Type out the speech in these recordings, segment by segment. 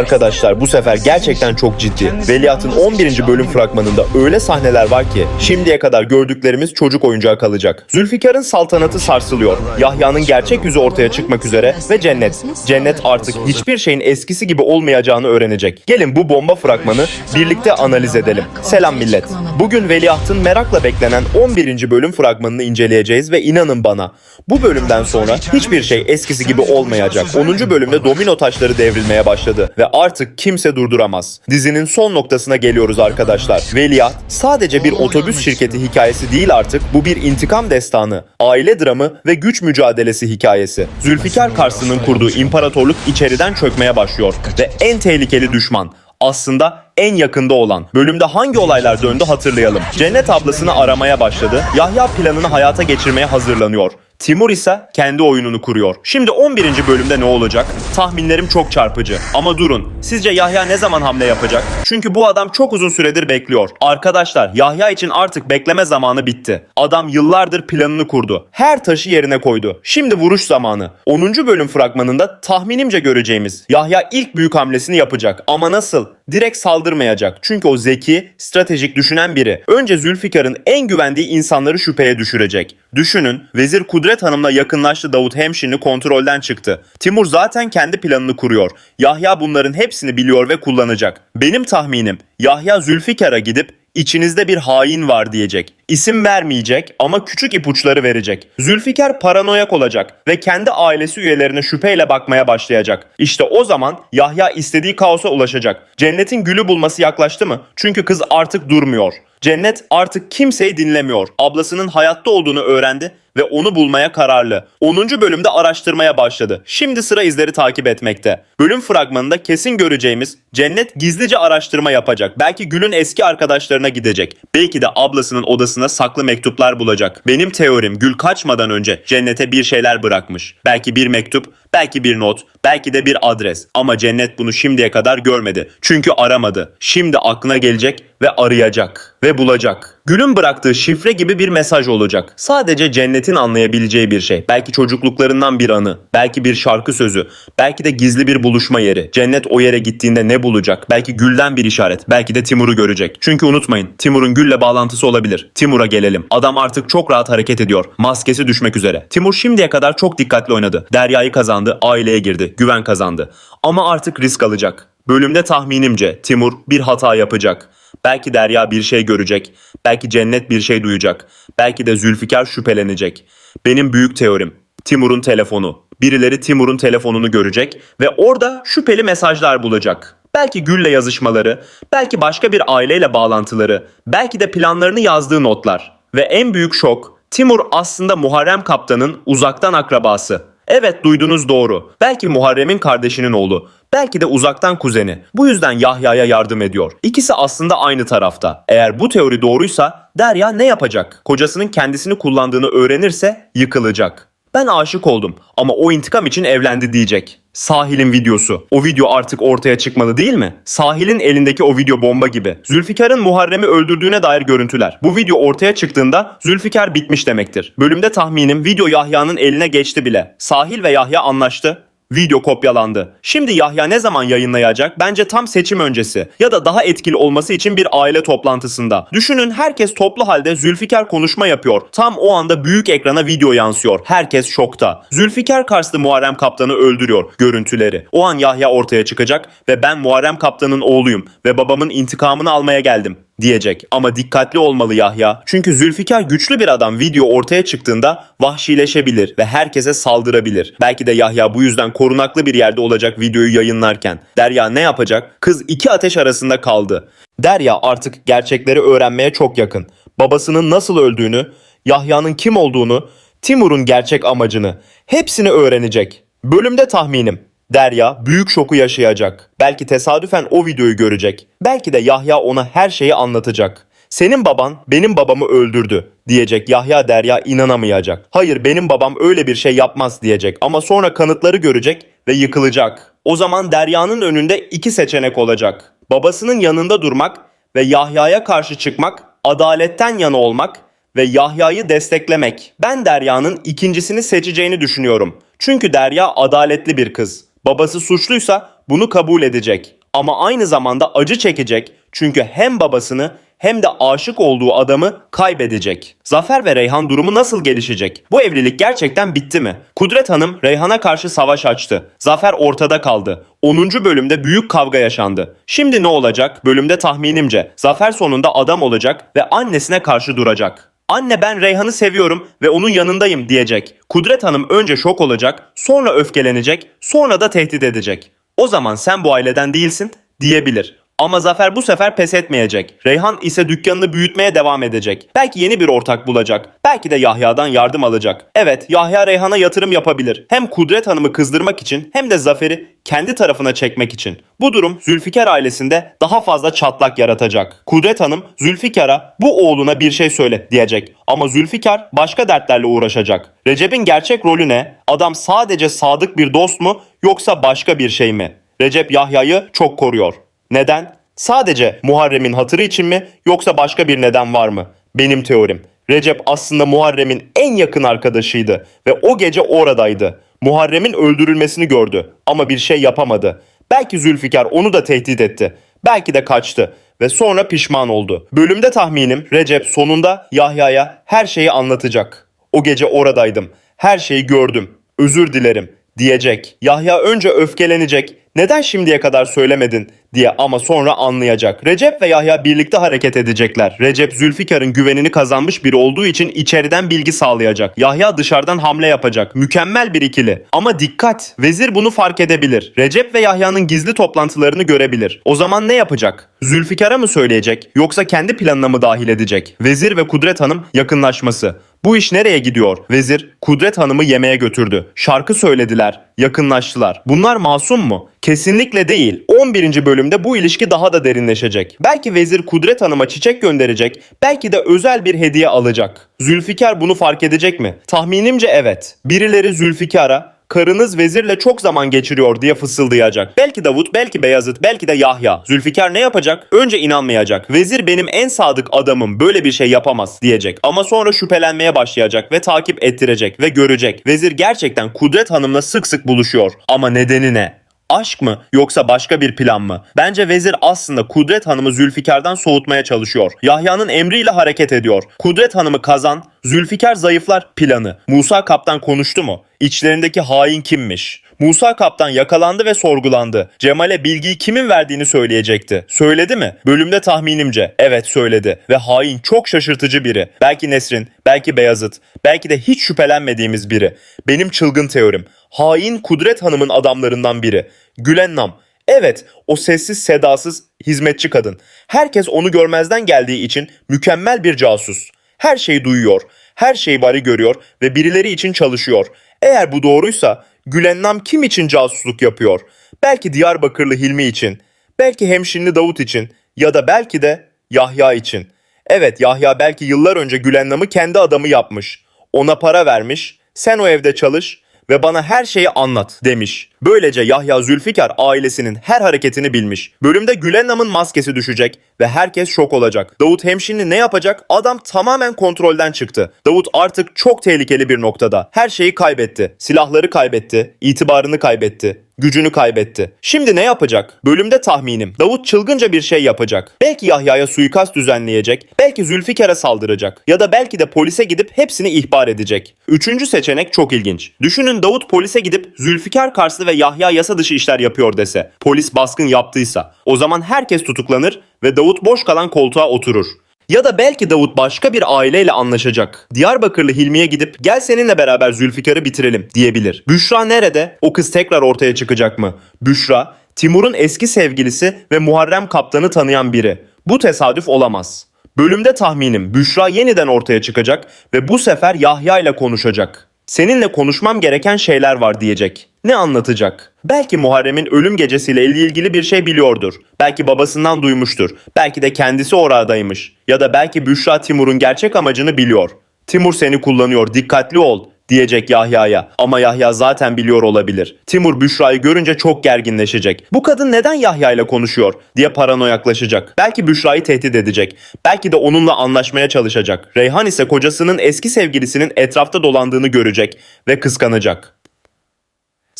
Arkadaşlar bu sefer gerçekten çok ciddi. Veliahtın 11. bölüm fragmanında öyle sahneler var ki şimdiye kadar gördüklerimiz çocuk oyuncağı kalacak. Zülfikar'ın saltanatı sarsılıyor. Yahya'nın gerçek yüzü ortaya çıkmak üzere ve cennet. Cennet artık hiçbir şeyin eskisi gibi olmayacağını öğrenecek. Gelin bu bomba fragmanı birlikte analiz edelim. Selam millet. Bugün Veliahtın merakla beklenen 11. bölüm fragmanını inceleyeceğiz ve inanın bana bu bölümden sonra hiçbir şey eskisi gibi olmayacak. 10. bölümde domino taşları devrilmeye başladı ve artık kimse durduramaz. Dizinin son noktasına geliyoruz arkadaşlar. Veliaht sadece bir otobüs şirketi hikayesi değil artık bu bir intikam destanı, aile dramı ve güç mücadelesi hikayesi. Zülfikar Karslı'nın kurduğu imparatorluk içeriden çökmeye başlıyor ve en tehlikeli düşman aslında en yakında olan. Bölümde hangi olaylar döndü hatırlayalım. Cennet ablasını aramaya başladı. Yahya planını hayata geçirmeye hazırlanıyor. Timur ise kendi oyununu kuruyor. Şimdi 11. bölümde ne olacak? Tahminlerim çok çarpıcı. Ama durun. Sizce Yahya ne zaman hamle yapacak? Çünkü bu adam çok uzun süredir bekliyor. Arkadaşlar Yahya için artık bekleme zamanı bitti. Adam yıllardır planını kurdu. Her taşı yerine koydu. Şimdi vuruş zamanı. 10. bölüm fragmanında tahminimce göreceğimiz Yahya ilk büyük hamlesini yapacak. Ama nasıl? Direkt saldırmayacak. Çünkü o zeki, stratejik düşünen biri. Önce Zülfikar'ın en güvendiği insanları şüpheye düşürecek. Düşünün, Vezir Kudret Hanım'la yakınlaştı Davut Hemşinli kontrolden çıktı. Timur zaten kendi planını kuruyor. Yahya bunların hepsini biliyor ve kullanacak. Benim tahminim Yahya Zülfikar'a gidip İçinizde bir hain var diyecek. İsim vermeyecek ama küçük ipuçları verecek. Zülfikar paranoyak olacak ve kendi ailesi üyelerine şüpheyle bakmaya başlayacak. İşte o zaman Yahya istediği kaosa ulaşacak. Cennetin gülü bulması yaklaştı mı? Çünkü kız artık durmuyor. Cennet artık kimseyi dinlemiyor. Ablasının hayatta olduğunu öğrendi ve onu bulmaya kararlı. 10. bölümde araştırmaya başladı. Şimdi sıra izleri takip etmekte. Bölüm fragmanında kesin göreceğimiz Cennet gizlice araştırma yapacak. Belki Gül'ün eski arkadaşlarına gidecek. Belki de ablasının odasına saklı mektuplar bulacak. Benim teorim Gül kaçmadan önce Cennet'e bir şeyler bırakmış. Belki bir mektup, belki bir not, belki de bir adres. Ama Cennet bunu şimdiye kadar görmedi. Çünkü aramadı. Şimdi aklına gelecek ve arayacak ve bulacak. Gül'ün bıraktığı şifre gibi bir mesaj olacak. Sadece cennetin anlayabileceği bir şey. Belki çocukluklarından bir anı, belki bir şarkı sözü, belki de gizli bir buluşma yeri. Cennet o yere gittiğinde ne bulacak? Belki Gül'den bir işaret, belki de Timur'u görecek. Çünkü unutmayın, Timur'un Gül'le bağlantısı olabilir. Timur'a gelelim. Adam artık çok rahat hareket ediyor. Maskesi düşmek üzere. Timur şimdiye kadar çok dikkatli oynadı. Derya'yı kazandı, aileye girdi, güven kazandı. Ama artık risk alacak. Bölümde tahminimce Timur bir hata yapacak. Belki Derya bir şey görecek. Belki Cennet bir şey duyacak. Belki de Zülfikar şüphelenecek. Benim büyük teorim. Timur'un telefonu. Birileri Timur'un telefonunu görecek ve orada şüpheli mesajlar bulacak. Belki Gül'le yazışmaları, belki başka bir aileyle bağlantıları, belki de planlarını yazdığı notlar. Ve en büyük şok, Timur aslında Muharrem Kaptan'ın uzaktan akrabası. Evet duydunuz doğru. Belki Muharrem'in kardeşinin oğlu. Belki de uzaktan kuzeni. Bu yüzden Yahya'ya yardım ediyor. İkisi aslında aynı tarafta. Eğer bu teori doğruysa Derya ne yapacak? Kocasının kendisini kullandığını öğrenirse yıkılacak. Ben aşık oldum ama o intikam için evlendi diyecek. Sahil'in videosu. O video artık ortaya çıkmalı değil mi? Sahil'in elindeki o video bomba gibi. Zülfikar'ın Muharrem'i öldürdüğüne dair görüntüler. Bu video ortaya çıktığında Zülfikar bitmiş demektir. Bölümde tahminim video Yahya'nın eline geçti bile. Sahil ve Yahya anlaştı. Video kopyalandı. Şimdi Yahya ne zaman yayınlayacak? Bence tam seçim öncesi ya da daha etkili olması için bir aile toplantısında. Düşünün herkes toplu halde Zülfikar konuşma yapıyor. Tam o anda büyük ekrana video yansıyor. Herkes şokta. Zülfikar Karslı Muharrem Kaptan'ı öldürüyor görüntüleri. O an Yahya ortaya çıkacak ve ben Muharrem Kaptan'ın oğluyum ve babamın intikamını almaya geldim diyecek. Ama dikkatli olmalı Yahya. Çünkü Zülfikar güçlü bir adam video ortaya çıktığında vahşileşebilir ve herkese saldırabilir. Belki de Yahya bu yüzden korunaklı bir yerde olacak videoyu yayınlarken. Derya ne yapacak? Kız iki ateş arasında kaldı. Derya artık gerçekleri öğrenmeye çok yakın. Babasının nasıl öldüğünü, Yahya'nın kim olduğunu, Timur'un gerçek amacını hepsini öğrenecek. Bölümde tahminim Derya büyük şoku yaşayacak. Belki tesadüfen o videoyu görecek. Belki de Yahya ona her şeyi anlatacak. Senin baban benim babamı öldürdü diyecek. Yahya Derya inanamayacak. Hayır benim babam öyle bir şey yapmaz diyecek ama sonra kanıtları görecek ve yıkılacak. O zaman Derya'nın önünde iki seçenek olacak. Babasının yanında durmak ve Yahya'ya karşı çıkmak, adaletten yana olmak ve Yahya'yı desteklemek. Ben Derya'nın ikincisini seçeceğini düşünüyorum. Çünkü Derya adaletli bir kız. Babası suçluysa bunu kabul edecek. Ama aynı zamanda acı çekecek çünkü hem babasını hem de aşık olduğu adamı kaybedecek. Zafer ve Reyhan durumu nasıl gelişecek? Bu evlilik gerçekten bitti mi? Kudret Hanım Reyhan'a karşı savaş açtı. Zafer ortada kaldı. 10. bölümde büyük kavga yaşandı. Şimdi ne olacak? Bölümde tahminimce Zafer sonunda adam olacak ve annesine karşı duracak. Anne ben Reyhan'ı seviyorum ve onun yanındayım diyecek. Kudret Hanım önce şok olacak, sonra öfkelenecek, sonra da tehdit edecek. O zaman sen bu aileden değilsin diyebilir. Ama Zafer bu sefer pes etmeyecek. Reyhan ise dükkanını büyütmeye devam edecek. Belki yeni bir ortak bulacak. Belki de Yahya'dan yardım alacak. Evet Yahya Reyhan'a yatırım yapabilir. Hem Kudret Hanım'ı kızdırmak için hem de Zafer'i kendi tarafına çekmek için. Bu durum Zülfikar ailesinde daha fazla çatlak yaratacak. Kudret Hanım Zülfikar'a bu oğluna bir şey söyle diyecek. Ama Zülfikar başka dertlerle uğraşacak. Recep'in gerçek rolü ne? Adam sadece sadık bir dost mu yoksa başka bir şey mi? Recep Yahya'yı çok koruyor. Neden? Sadece Muharrem'in hatırı için mi yoksa başka bir neden var mı? Benim teorim. Recep aslında Muharrem'in en yakın arkadaşıydı ve o gece oradaydı. Muharrem'in öldürülmesini gördü ama bir şey yapamadı. Belki Zülfikar onu da tehdit etti. Belki de kaçtı ve sonra pişman oldu. Bölümde tahminim Recep sonunda Yahya'ya her şeyi anlatacak. O gece oradaydım. Her şeyi gördüm. Özür dilerim diyecek. Yahya önce öfkelenecek. Neden şimdiye kadar söylemedin diye ama sonra anlayacak. Recep ve Yahya birlikte hareket edecekler. Recep Zülfikar'ın güvenini kazanmış biri olduğu için içeriden bilgi sağlayacak. Yahya dışarıdan hamle yapacak. Mükemmel bir ikili. Ama dikkat! Vezir bunu fark edebilir. Recep ve Yahya'nın gizli toplantılarını görebilir. O zaman ne yapacak? Zülfikar'a mı söyleyecek yoksa kendi planına mı dahil edecek? Vezir ve Kudret Hanım yakınlaşması. Bu iş nereye gidiyor? Vezir Kudret Hanım'ı yemeğe götürdü. Şarkı söylediler, yakınlaştılar. Bunlar masum mu? Kesinlikle değil. 11. bölümde bu ilişki daha da derinleşecek. Belki vezir Kudret Hanım'a çiçek gönderecek, belki de özel bir hediye alacak. Zülfikar bunu fark edecek mi? Tahminimce evet. Birileri Zülfikar'a karınız vezirle çok zaman geçiriyor diye fısıldayacak. Belki Davut, belki Beyazıt, belki de Yahya. Zülfikar ne yapacak? Önce inanmayacak. Vezir benim en sadık adamım böyle bir şey yapamaz diyecek. Ama sonra şüphelenmeye başlayacak ve takip ettirecek ve görecek. Vezir gerçekten Kudret Hanım'la sık sık buluşuyor. Ama nedeni ne? Aşk mı yoksa başka bir plan mı? Bence vezir aslında Kudret Hanım'ı Zülfikar'dan soğutmaya çalışıyor. Yahya'nın emriyle hareket ediyor. Kudret Hanım'ı kazan, Zülfikar zayıflar planı. Musa Kaptan konuştu mu? İçlerindeki hain kimmiş? Musa Kaptan yakalandı ve sorgulandı. Cemal'e bilgiyi kimin verdiğini söyleyecekti. Söyledi mi? Bölümde tahminimce evet söyledi. Ve hain çok şaşırtıcı biri. Belki Nesrin, belki Beyazıt, belki de hiç şüphelenmediğimiz biri. Benim çılgın teorim. Hain Kudret Hanım'ın adamlarından biri. Gülennam. Evet, o sessiz sedasız hizmetçi kadın. Herkes onu görmezden geldiği için mükemmel bir casus. Her şeyi duyuyor, her şeyi bari görüyor ve birileri için çalışıyor. Eğer bu doğruysa Gülennam kim için casusluk yapıyor? Belki Diyarbakırlı Hilmi için, belki hemşinli Davut için ya da belki de Yahya için. Evet Yahya belki yıllar önce Gülennam'ı kendi adamı yapmış. Ona para vermiş, sen o evde çalış ve bana her şeyi anlat demiş. Böylece Yahya Zülfikar ailesinin her hareketini bilmiş. Bölümde Gülennam'ın maskesi düşecek ve herkes şok olacak. Davut Hemşinli ne yapacak? Adam tamamen kontrolden çıktı. Davut artık çok tehlikeli bir noktada. Her şeyi kaybetti. Silahları kaybetti, itibarını kaybetti, gücünü kaybetti. Şimdi ne yapacak? Bölümde tahminim Davut çılgınca bir şey yapacak. Belki Yahya'ya suikast düzenleyecek, belki Zülfikar'a saldıracak ya da belki de polise gidip hepsini ihbar edecek. Üçüncü seçenek çok ilginç. Düşünün Davut polise gidip Zülfikar karşıtı ve Yahya yasa dışı işler yapıyor dese, polis baskın yaptıysa, o zaman herkes tutuklanır ve Davut boş kalan koltuğa oturur. Ya da belki Davut başka bir aileyle anlaşacak. Diyarbakırlı Hilmi'ye gidip gel seninle beraber Zülfikar'ı bitirelim diyebilir. Büşra nerede? O kız tekrar ortaya çıkacak mı? Büşra, Timur'un eski sevgilisi ve Muharrem Kaptan'ı tanıyan biri. Bu tesadüf olamaz. Bölümde tahminim Büşra yeniden ortaya çıkacak ve bu sefer Yahya ile konuşacak. Seninle konuşmam gereken şeyler var diyecek. Ne anlatacak? Belki Muharrem'in ölüm gecesiyle ilgili bir şey biliyordur. Belki babasından duymuştur. Belki de kendisi oradaymış. Ya da belki Büşra Timur'un gerçek amacını biliyor. Timur seni kullanıyor, dikkatli ol diyecek Yahya'ya. Ama Yahya zaten biliyor olabilir. Timur Büşra'yı görünce çok gerginleşecek. Bu kadın neden Yahya ile konuşuyor diye paranoyaklaşacak. Belki Büşra'yı tehdit edecek. Belki de onunla anlaşmaya çalışacak. Reyhan ise kocasının eski sevgilisinin etrafta dolandığını görecek ve kıskanacak.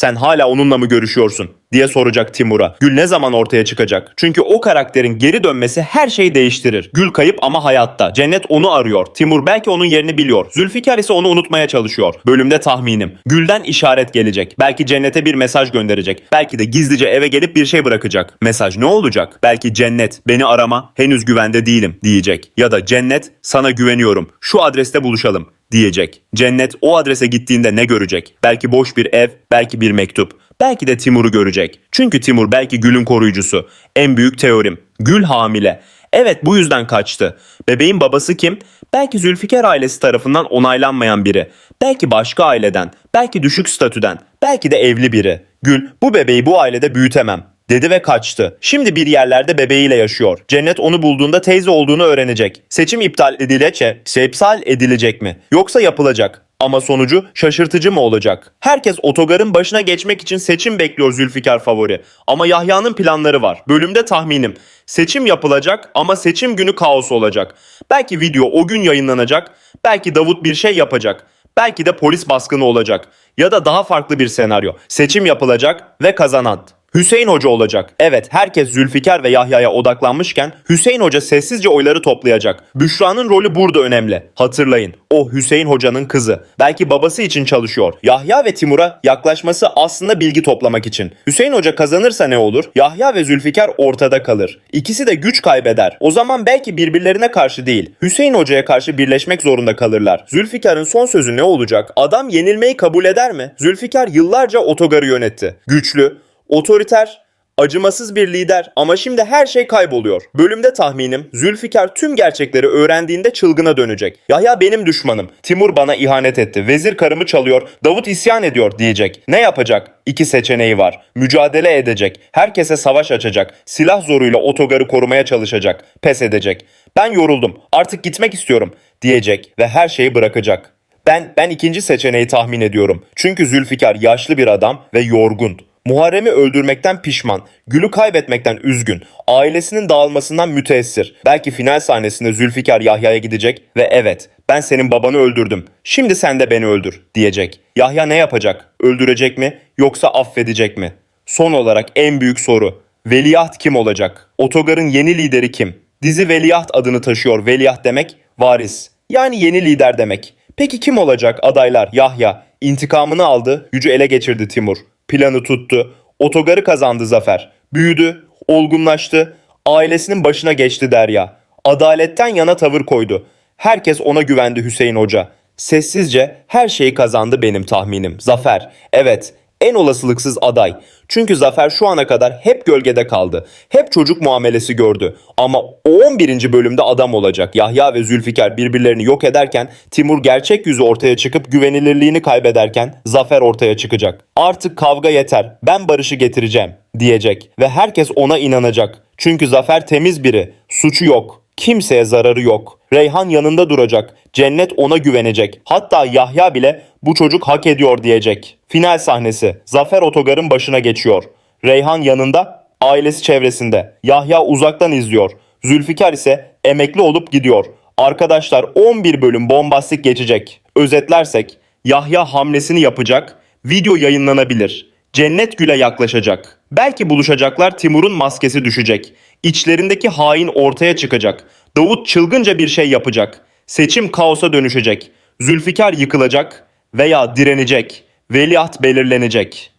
Sen hala onunla mı görüşüyorsun? diye soracak Timur'a. Gül ne zaman ortaya çıkacak? Çünkü o karakterin geri dönmesi her şeyi değiştirir. Gül kayıp ama hayatta. Cennet onu arıyor. Timur belki onun yerini biliyor. Zülfikar ise onu unutmaya çalışıyor. Bölümde tahminim. Gül'den işaret gelecek. Belki Cennet'e bir mesaj gönderecek. Belki de gizlice eve gelip bir şey bırakacak. Mesaj ne olacak? Belki Cennet beni arama henüz güvende değilim diyecek. Ya da Cennet sana güveniyorum. Şu adreste buluşalım diyecek. Cennet o adrese gittiğinde ne görecek? Belki boş bir ev, belki bir mektup. Belki de Timur'u görecek. Çünkü Timur belki Gül'ün koruyucusu. En büyük teorim. Gül hamile. Evet bu yüzden kaçtı. Bebeğin babası kim? Belki Zülfikar ailesi tarafından onaylanmayan biri. Belki başka aileden. Belki düşük statüden. Belki de evli biri. Gül bu bebeği bu ailede büyütemem dedi ve kaçtı. Şimdi bir yerlerde bebeğiyle yaşıyor. Cennet onu bulduğunda teyze olduğunu öğrenecek. Seçim iptal edilecek, iptal edilecek mi? Yoksa yapılacak. Ama sonucu şaşırtıcı mı olacak? Herkes otogarın başına geçmek için seçim bekliyor Zülfikar favori. Ama Yahya'nın planları var. Bölümde tahminim. Seçim yapılacak ama seçim günü kaos olacak. Belki video o gün yayınlanacak. Belki Davut bir şey yapacak. Belki de polis baskını olacak. Ya da daha farklı bir senaryo. Seçim yapılacak ve kazanan. Hüseyin Hoca olacak. Evet herkes Zülfikar ve Yahya'ya odaklanmışken Hüseyin Hoca sessizce oyları toplayacak. Büşra'nın rolü burada önemli. Hatırlayın o Hüseyin Hoca'nın kızı. Belki babası için çalışıyor. Yahya ve Timur'a yaklaşması aslında bilgi toplamak için. Hüseyin Hoca kazanırsa ne olur? Yahya ve Zülfikar ortada kalır. İkisi de güç kaybeder. O zaman belki birbirlerine karşı değil, Hüseyin Hoca'ya karşı birleşmek zorunda kalırlar. Zülfikar'ın son sözü ne olacak? Adam yenilmeyi kabul eder mi? Zülfikar yıllarca otogarı yönetti. Güçlü, otoriter, acımasız bir lider ama şimdi her şey kayboluyor. Bölümde tahminim Zülfikar tüm gerçekleri öğrendiğinde çılgına dönecek. Yahya benim düşmanım. Timur bana ihanet etti. Vezir karımı çalıyor. Davut isyan ediyor diyecek. Ne yapacak? İki seçeneği var. Mücadele edecek. Herkese savaş açacak. Silah zoruyla otogarı korumaya çalışacak. Pes edecek. Ben yoruldum. Artık gitmek istiyorum diyecek ve her şeyi bırakacak. Ben ben ikinci seçeneği tahmin ediyorum. Çünkü Zülfikar yaşlı bir adam ve yorgun. Muharrem'i öldürmekten pişman, Gül'ü kaybetmekten üzgün, ailesinin dağılmasından müteessir. Belki final sahnesinde Zülfikar Yahya'ya gidecek ve evet ben senin babanı öldürdüm. Şimdi sen de beni öldür diyecek. Yahya ne yapacak? Öldürecek mi yoksa affedecek mi? Son olarak en büyük soru. Veliaht kim olacak? Otogar'ın yeni lideri kim? Dizi Veliaht adını taşıyor. Veliaht demek varis. Yani yeni lider demek. Peki kim olacak adaylar? Yahya. İntikamını aldı, gücü ele geçirdi Timur. Planı tuttu. Otogarı kazandı Zafer. Büyüdü, olgunlaştı. Ailesinin başına geçti Derya. Adaletten yana tavır koydu. Herkes ona güvendi Hüseyin Hoca. Sessizce her şeyi kazandı benim tahminim. Zafer. Evet, en olasılıksız aday. Çünkü Zafer şu ana kadar hep gölgede kaldı. Hep çocuk muamelesi gördü. Ama o 11. bölümde adam olacak. Yahya ve Zülfikar birbirlerini yok ederken Timur gerçek yüzü ortaya çıkıp güvenilirliğini kaybederken Zafer ortaya çıkacak. Artık kavga yeter. Ben barışı getireceğim diyecek ve herkes ona inanacak. Çünkü Zafer temiz biri. Suçu yok. Kimseye zararı yok. Reyhan yanında duracak. Cennet ona güvenecek. Hatta Yahya bile bu çocuk hak ediyor diyecek. Final sahnesi. Zafer otogarın başına geçiyor. Reyhan yanında, ailesi çevresinde. Yahya uzaktan izliyor. Zülfikar ise emekli olup gidiyor. Arkadaşlar 11 bölüm bombastik geçecek. Özetlersek Yahya hamlesini yapacak. Video yayınlanabilir. Cennet Gül'e yaklaşacak. Belki buluşacaklar Timur'un maskesi düşecek. İçlerindeki hain ortaya çıkacak. Davut çılgınca bir şey yapacak. Seçim kaosa dönüşecek. Zülfikar yıkılacak veya direnecek. Veliaht belirlenecek.